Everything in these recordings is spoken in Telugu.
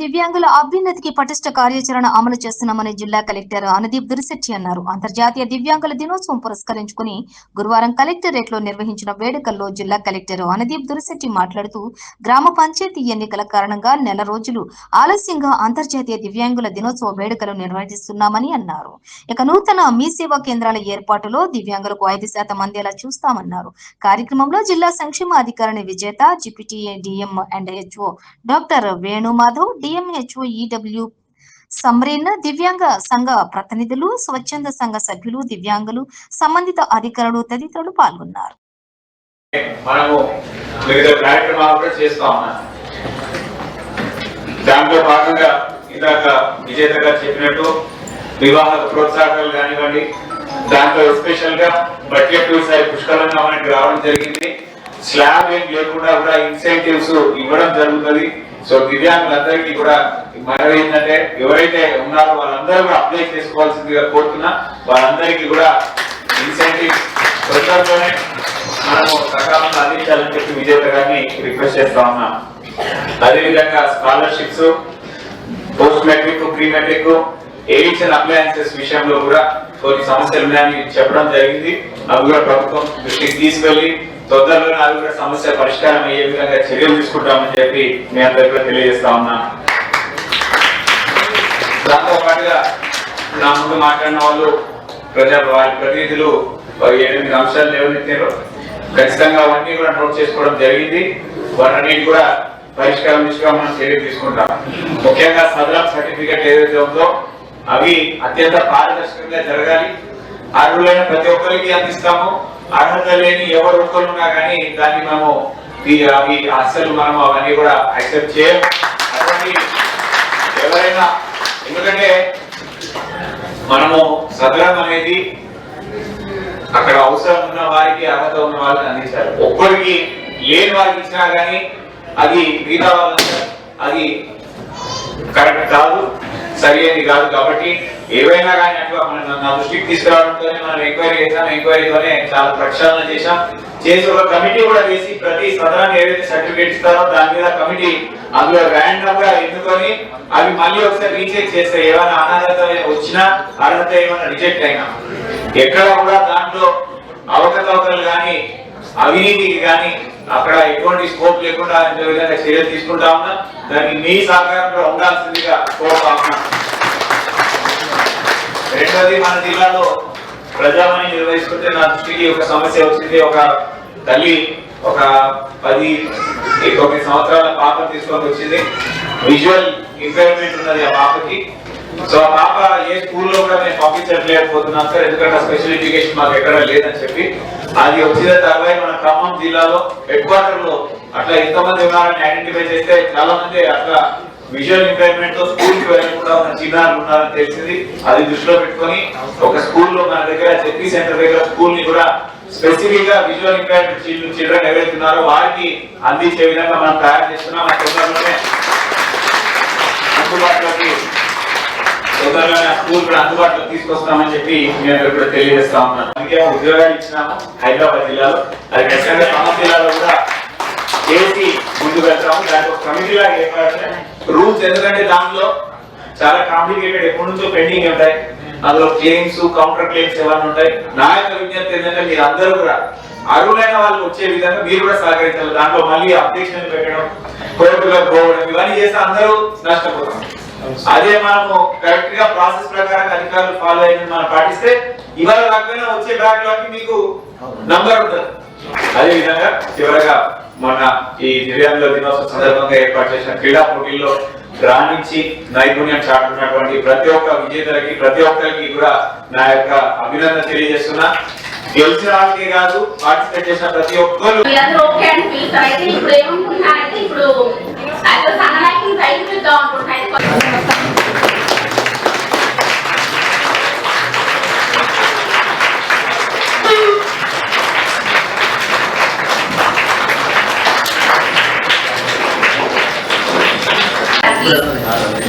దివ్యాంగుల అభ్యున్నతికి పటిష్ట కార్యాచరణ అమలు చేస్తున్నామని జిల్లా కలెక్టర్ అనుదీప్ దురిశెట్టి అన్నారు. అంతర్జాతీయ దివ్యాంగుల దినోత్సవం పురస్కరించుకుని గురువారం కలెక్టరేట్లో నిర్వహించిన వేడుకల్లో జిల్లా కలెక్టర్ అనుదీప్ దురిశెట్టి మాట్లాడుతూ గ్రామ పంచాయతీ ఎన్నికల కారణంగా నెల రోజులు ఆలస్యంగా అంతర్జాతీయ దివ్యాంగుల దినోత్సవ వేడుకలు నిర్వహిస్తున్నామని అన్నారు. ఇక నూతన మీ సేవా కేంద్రాల ఏర్పాటులో దివ్యాంగులకు ఐదు శాతం అందేలా చూస్తామన్నారు. కార్యక్రమంలో జిల్లా సంక్షేమ అధికారిని Vijetha GPTA DM and HO doctor Venumadhav DMHO EW Samreen దివ్యాంగ సంఘ ప్రతినిధులు స్వచ్ఛంద సంఘ సభ్యులు దివ్యాంగులు సంబంధిత అధికారులు తదితరులు పాల్గొన్నారు. మనము వివిధ కార్యక్రమాలు కూడా చేస్తా. ఉన్నాం దాంట్లో భాగంగా ఇందాక విజేత గారు చెప్పినట్టు వివాహ ప్రోత్సాహకాలు కానివ్వండి దాంట్లో ఎస్పెషల్గా బడ్జెట్ ఈసారి పుష్కలంగా మనకి రావడం జరిగింది. స్లాబ్ ఏం లేకుండా కూడా ఇన్సెంటివ్స్ ఇవ్వడం జరుగుతుంది. సో దివ్యాంగులందరికీ కూడా మనవి ఏంటంటే ఎవరైతే ఉన్నారో వాళ్ళందరూ కూడా అప్లై చేసుకోవాల్సిందిగా కోరుతున్నా. వాళ్ళందరికీ కూడా ఇన్సెంటివ్ తొందరలోనే మనము సకాలంలో అందించాలని చెప్పి విజేత గారిని రిక్వెస్ట్ చేస్తా ఉన్నాం. అదేవిధంగా scholarships post matric pre matric aids and appliances విషయంలో కూడా కొన్ని సమస్యలు ఉన్నాయని చెప్పడం జరిగింది. అవి కూడా ప్రభుత్వం దృష్టికి తీసుకెళ్ళి తొందరలో అవి కూడా సమస్య పరిష్కారం అయ్యే విధంగా చర్యలు తీసుకుంటామని చెప్పి మీ అందరికీ తెలియజేస్తా ఉన్నా. దాంతో పాటుగా నా ముందు మాట్లాడిన వాళ్ళు ప్రజా వారి ప్రతినిధులు ఎనిమిది అంశాలు లేవనెత్తారు ఖచ్చితంగా అవన్నీ కూడా నోట్ చేసుకోవడం జరిగింది. వాటన్నిటి కూడా పరిష్కారం దిశగా మనం చర్యలు తీసుకుంటాం. ముఖ్యంగా సదరా సర్టిఫికెట్ ఏదైతే ఉందో అవి అత్యంత పారదర్శకంగా జరగాలి. అర్హులైన ప్రతి ఒక్కరికి అందిస్తాము. అర్హత లేని ఎవరు ఒక్కరున్నా కానీ దాన్ని మనము అవి అసలు మనం అవన్నీ కూడా యాక్సెప్ట్ చేయం అటువంటి ఎవరైనా ఎందుకంటే మనము సదరం అనేది అక్కడ అవసరం ఉన్న వారికి అర్హత ఉన్న వాళ్ళకి అందించారు ఒక్కరికి లేని వారికి ఇచ్చినా కానీ అది మిగతా అది కరెక్ట్ కాదు. సరి అయింది కాదు కాబట్టి ఏవైనా కానీ అట్లా నా దృష్టికి తీసుకురావడంతోనే మనం ఎంక్వైరీ చేసాం ఎంక్వైరీతోనే చాలా ప్రక్షాళన చేశాం. చేసి ఒక కమిటీ కూడా వేసి ప్రతి సదనాన్ని ఏదైతే సర్టిఫికేట్ ఇస్తారో దాని మీద కమిటీ అందులో ర్యాండమ్గా ఎన్నుకొని అవి మళ్ళీ ఒకసారి రీచెక్ చేస్తే ఏమైనా అనాథత వచ్చినా అర్హత ఏమైనా రిజెక్ట్ అయినా ఎక్కడ కూడా దాంట్లో అవకతవకలు కానీ అవినీతికి కానీ అక్కడ ఎటువంటి స్కోప్ లేకుండా విధంగా చర్యలు తీసుకుంటా ఉన్నా దానికి మీ సహకారం కూడా ఉండాల్సిందిగా కోరుతా ఉన్నా రెండోది మన జిల్లాలో ప్రజావాణి నిర్వహిస్తుంటే నా దృష్టికి ఒక సమస్య వచ్చింది. ఒక తల్లి ఒక పది తొమ్మిది సంవత్సరాల పాప తీసుకొని వచ్చింది. విజువల్ ఇంపైర్మెంట్ ఉన్నది ఆ పాపకి. సో ఆ పాప ఏ స్కూల్లో కూడా మేము పంపించట్లేకపోతున్నాం సార్. ఎందుకంటే స్పెషల్ ఎడ్యుకేషన్ మాకు ఎక్కడ లేదని చెప్పి. అది వచ్చిన తర్వాత మన ఖమ్మం జిల్లాలో హెడ్ క్వార్టర్లో అట్లా ఎంతమంది ఉన్నారని ఐడెంటిఫై చేస్తే చాలా మంది అట్లా విజువల్ ఇంపైర్మెంట్తో స్కూల్కి వెళ్ళకుండా ఉన్న చిన్నారులు ఉన్నారని తెలిసింది. అది దృష్టిలో పెట్టుకొని ఒక స్కూల్లో మన దగ్గర చెప్పి సెంటర్ దగ్గర స్కూల్ని కూడా స్పెసిఫిక్గా విజువల్ ఇంపైర్మెంట్ చిల్డ్రన్ ఎవరైతే ఉన్నారో వారికి అందించే విధంగా మనం తయారు చేస్తున్నాం. తొందరలోనే అందుబాటులోకి తొందరలోనే స్కూల్ కూడా అందుబాటులోకి తీసుకొస్తామని చెప్పి మేము ఇప్పుడు కూడా తెలియజేస్తా ఉన్నాను. అందుకే ఉద్యోగాలు ఇచ్చినాము హైదరాబాద్ జిల్లాలో. అది ఖచ్చితంగా జిల్లాలో కూడా చేసి ముందుకు వెళ్తాము దానికి ఒక కమిటీ లాగా రూల్స్ ఎందుకంటే దాంట్లో చాలా కాంప్లికేటెడ్ ఎప్పటి నుంచో పెండింగ్ ఉంటాయి. అందులో క్లెయిమ్స్ కౌంటర్ క్లెయిమ్స్ ఏమైనా ఉంటాయి. నా యొక్క విజ్ఞప్తి ఏంటంటే మీరు అందరూ కూడా అర్హులైన వాళ్ళు వచ్చే విధంగా మీరు కూడా సహకరించాలి. దాంట్లో మళ్ళీ అప్డేషన్ పెట్టడం కోర్టులో పోవడం ఇవన్నీ చేస్తే అందరూ నష్టపోతాం అదే మనము కరెక్ట్గా ప్రాసెస్ ప్రకారం అధికారులు ఫాలో అయ్యి మనం పాటిస్తే ఇవాళ రాకపోయినా వచ్చే బ్యాక్ మీకు నంబర్ ఉంటుంది. అదే విధంగా చివరగా మొన్న ఈ దివ్యాంగుల దినోత్సవ సందర్భంగా ఏర్పాటు చేసిన క్రీడా పోటీల్లో రాణించి నైపుణ్యం చాటున్నటువంటి ప్రతి ఒక్క విజేతలకి ప్రతి ఒక్కరికి కూడా నా యొక్క అభినందన తెలియజేస్తున్నా. గెలిచిన వాళ్ళకే కాదు పార్టిసిపేట్ చేసిన ప్రతి ఒక్కరు. అయితే ఇప్పుడు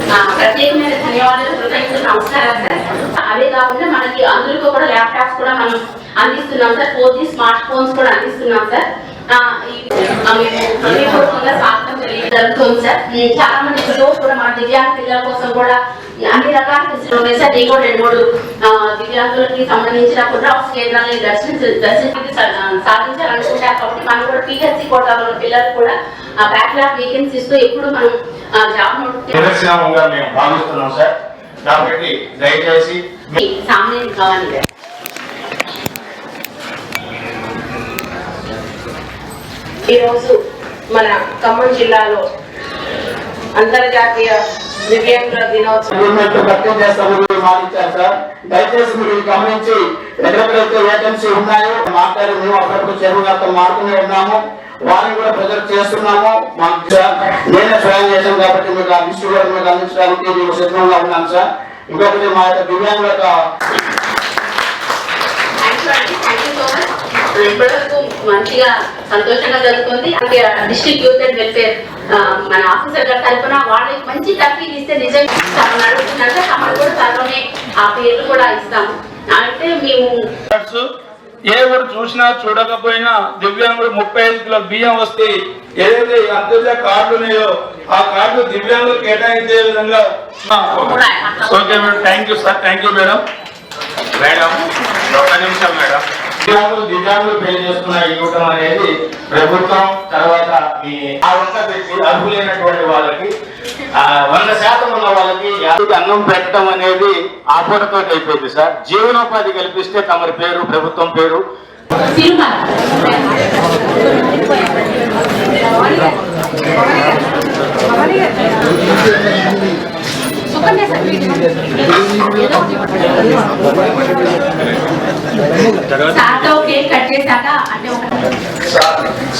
ప్రత్యేకమైన ధన్యవాదాలు కృతజ్ఞతలు నమస్కారాలు సార్. అవే కాకుండా మనకి అందరికీ కూడా ల్యాప్టాప్స్ కూడా మనం అందిస్తున్నాం sir. Four G smart phones కూడా అందిస్తున్నాం సార్. స్వాగతం జరుగుతుంది సార్. చాలా మంది పిల్లలు కూడా మన దివ్యాంగ పిల్లల కోసం కూడా అన్ని రకాల నేను కూడా రెండు మూడు ఆ, దివ్యాంగులకి సంబంధించిన పునరావాస కేంద్రాలను దర్శించ దర్శించి సాధించాలనుకుంటారు కాబట్టి మనం కూడా పిహెచ్సి కోటాలో ఉన్న పిల్లలకు కూడా బ్యాక్లాగ్ వేకెన్సీ ఇస్తూ ఎప్పుడు మనం జాబ్ మేము భావిస్తున్నాం సార్. కాబట్టి దయచేసి సామాన్యం కావాలి. ఈరోజు మన ఖమ్మం జిల్లాలో అంతర్జాతీయ దివ్యాంగుల దినోత్సవం. మాటిచ్చారు సార్. దయచేసి మీరు ఇది గమనించి ఎక్కడెక్కడైతే వేకెన్సీ ఉన్నాయో మాట్లాడి మేము అప్పుడప్పుడు చెరువు గారితో మారుతూనే ఉన్నాము. వారిని కూడా ప్రజెక్ట్ చేస్తున్నాము. మాకు నేనే స్వయం చేశాను కాబట్టి మీకు ఆ లిస్టు కూడా మీకు అందించడానికి మేము సిద్ధంగా ఉన్నాను సార్. ఇంకొకటి మా యొక్క దివ్యాంగుల యొక్క ఇప్పటివరకు మంచిగా సంతోషంగా జరుగుతుంది. డిస్ట్రిక్ట్ యూత్ అండ్ వెల్ఫేర్ మన ఆఫీసర్ గారి తరఫున వాళ్ళకి మంచి తర్ఫీలు ఇస్తే నిజంగా తమను అడుగుతున్నారు తమను కూడా త్వరలోనే ఆ పేర్లు కూడా ఇస్తాము. అంటే మేము కార్డ్స్ ఏ ఊరు చూసినా చూడకపోయినా దివ్యాంగుడు ముప్పై ఐదు కిలో బియ్యం వస్తే ఏదైతే ఈ అంత్యోదయ కార్డు ఉన్నాయో ఆ కార్డు దివ్యాంగులు కేటాయించే విధంగా okay madam. Thank you sir. Thank you madam. Madam ఒక నిమిషం మేడం. దివ్యాంగులు దివ్యాంగులు పెళ్ళి చేసుకున్న ఇవ్వటం అనేది ప్రభుత్వం తర్వాత మీ ఆ వంట పెట్టి అర్హులైనటువంటి వాళ్ళకి ఆ, వంద శాతం ఉన్న వాళ్ళకి అన్నం పెట్టడం అనేది ఆ అయిపోయింది సార్. జీవనోపాధి కల్పిస్తే తమరి పేరు ప్రభుత్వం పేరు. సుకన్య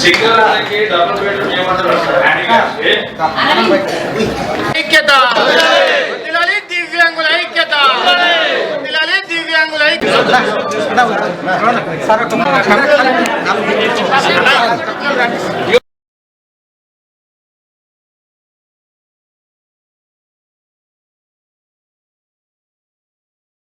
సింగిల్ వాళ్ళకి డబుల్ బెడ్రూమ్ ఏమంటారు ఐక్యత. వర్ధిల్లాలి దివ్యాంగుల ఐక్యత. వర్ధిల్లాలి దివ్యాంగుల ఐక్యత.